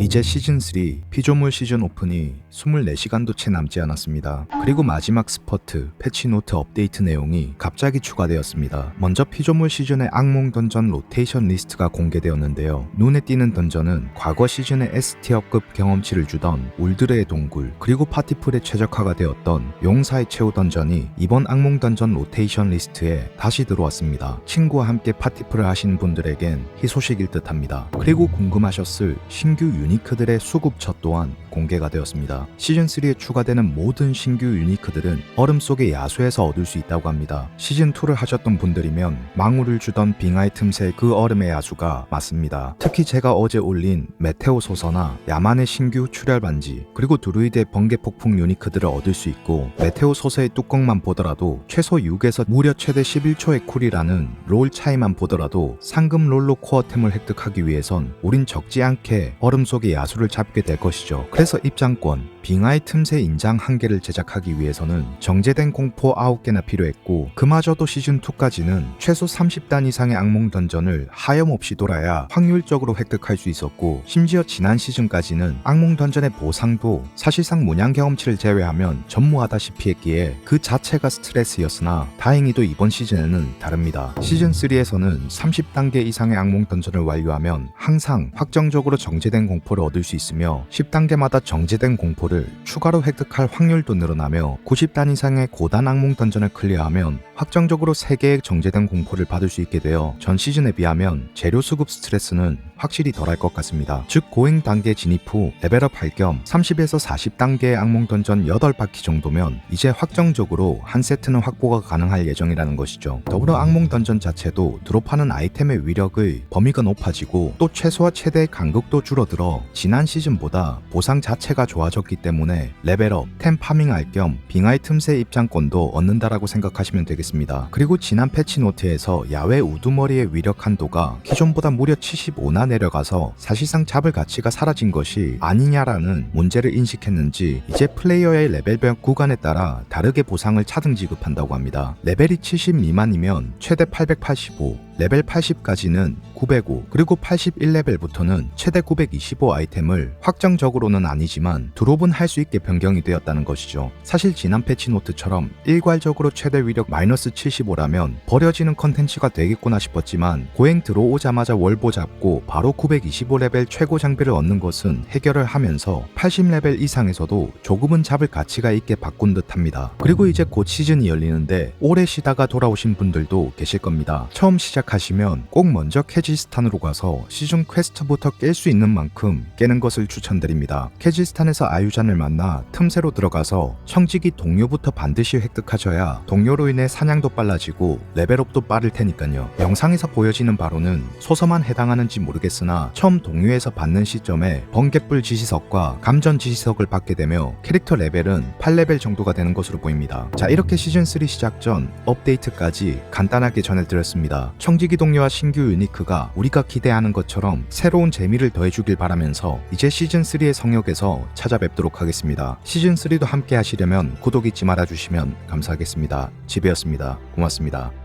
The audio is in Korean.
이제 시즌3 피조물 시즌 오픈이 24시간도 채 남지 않았습니다. 그리고 마지막 스퍼트 패치노트 업데이트 내용이 갑자기 추가되었습니다. 먼저 피조물 시즌의 악몽 던전 로테이션 리스트가 공개되었는데요. 눈에 띄는 던전은 과거 시즌의 S티어급 경험치를 주던 울드레의 동굴 그리고 파티풀에 최적화가 되었던 용사의 최후 던전이 이번 악몽 던전 로테이션 리스트에 다시 들어왔습니다. 친구와 함께 파티풀을 하신 분들에겐 희소식일 듯합니다. 그리고 궁금하셨을 신규 유 니크들의 수급처 또한 공개가 되었습니다. 시즌3에 추가되는 모든 신규 유니크들은 얼음 속의 야수에서 얻을 수 있다고 합니다. 시즌2를 하셨던 분들이면 망우를 주던 빙하의 틈새 그 얼음의 야수가 맞습니다. 특히 제가 어제 올린 메테오 소서나 야만의 신규 출혈 반지 그리고 드루이드의 번개 폭풍 유니크들을 얻을 수 있고 메테오 소서의 뚜껑만 보더라도 최소 6에서 무려 최대 11초의 쿨이라는 롤 차이만 보더라도 상금 롤로 코어템을 획득하기 위해선 우린 적지 않게 얼음 속의 야수를 잡게 될 것이죠. 그래서 입장권, 빙하의 틈새 인장 한 개를 제작하기 위해서는 정제된 공포 9개나 필요했고 그마저도 시즌2까지는 최소 30단 이상의 악몽 던전을 하염없이 돌아야 확률적으로 획득할 수 있었고 심지어 지난 시즌까지는 악몽 던전의 보상도 사실상 문양 경험치를 제외하면 전무하다시피 했기에 그 자체가 스트레스였으나 다행히도 이번 시즌에는 다릅니다. 시즌3에서는 30단계 이상의 악몽 던전을 완료하면 항상 확정적으로 정제된 공포를 얻을 수 있으며 10단계마다 정제된 공포를 추가로 획득할 확률도 늘어나며 90단 이상의 고단 악몽 던전을 클리어하면 확정적으로 3개의 정제된 공포를 받을 수 있게 되어 전 시즌에 비하면 재료 수급 스트레스는 확실히 덜할 것 같습니다. 즉 고행 단계 진입 후 레벨업 할 겸 30에서 40단계의 악몽 던전 8바퀴 정도면 이제 확정적으로 한 세트는 확보가 가능할 예정이라는 것이죠. 더불어 악몽 던전 자체도 드롭하는 아이템의 위력의 범위가 높아지고 또 최소화 최대의 간극도 줄어들어 지난 시즌보다 보상 자체가 좋아졌기 때문에 레벨업, 템 파밍할 겸 빙하의 틈새 입장권도 얻는다라고 생각하시면 되겠습니다. 그리고 지난 패치 노트에서 야외 우두머리의 위력 한도가 기존보다 무려 75나 내려가서 사실상 잡을 가치가 사라진 것이 아니냐라는 문제를 인식했는지 이제 플레이어의 레벨별 구간에 따라 다르게 보상을 차등 지급한다고 합니다. 레벨이 70 미만이면 최대 885, 레벨 80까지는 905, 그리고 81레벨부터는 최대 925 아이템을 확정적으로는 아니지만 드롭은 할 수 있게 변경이 되었다는 것이죠. 사실 지난 패치노트처럼 일괄적으로 최대 위력 마이너스 75라면 버려지는 컨텐츠가 되겠구나 싶었지만 고행 들어오자마자 월보 잡고 바로 925레벨 최고 장비를 얻는 것은 해결을 하면서 80레벨 이상에서도 조금은 잡을 가치가 있게 바꾼 듯 합니다. 그리고 이제 곧 시즌이 열리는데 오래 쉬다가 돌아오신 분들도 계실 겁니다. 처음 시작 하시면 꼭 먼저 캐지스탄으로 가서 시즌 퀘스트부터 깰 수 있는 만큼 깨는 것을 추천드립니다. 캐지스탄에서 아유잔을 만나 틈새로 들어가서 청지기 동료부터 반드시 획득하셔야 동료로 인해 사냥도 빨라지고 레벨업도 빠를 테니까요. 영상에서 보여지는 바로는 소서만 해당하는지 모르겠으나 처음 동료에서 받는 시점에 번개불 지시석과 감전 지시석을 받게 되며 캐릭터 레벨은 8레벨 정도가 되는 것으로 보입니다. 자 이렇게 시즌3 시작 전 업데이트까지 간단하게 전해드렸습니다. 청지기 동료와 신규 유니크가 우리가 기대하는 것처럼 새로운 재미를 더해주길 바라면서 이제 시즌3의 성역에서 찾아뵙도록 하겠습니다. 시즌3도 함께 하시려면 구독 잊지 말아주시면 감사하겠습니다. 지배였습니다. 고맙습니다.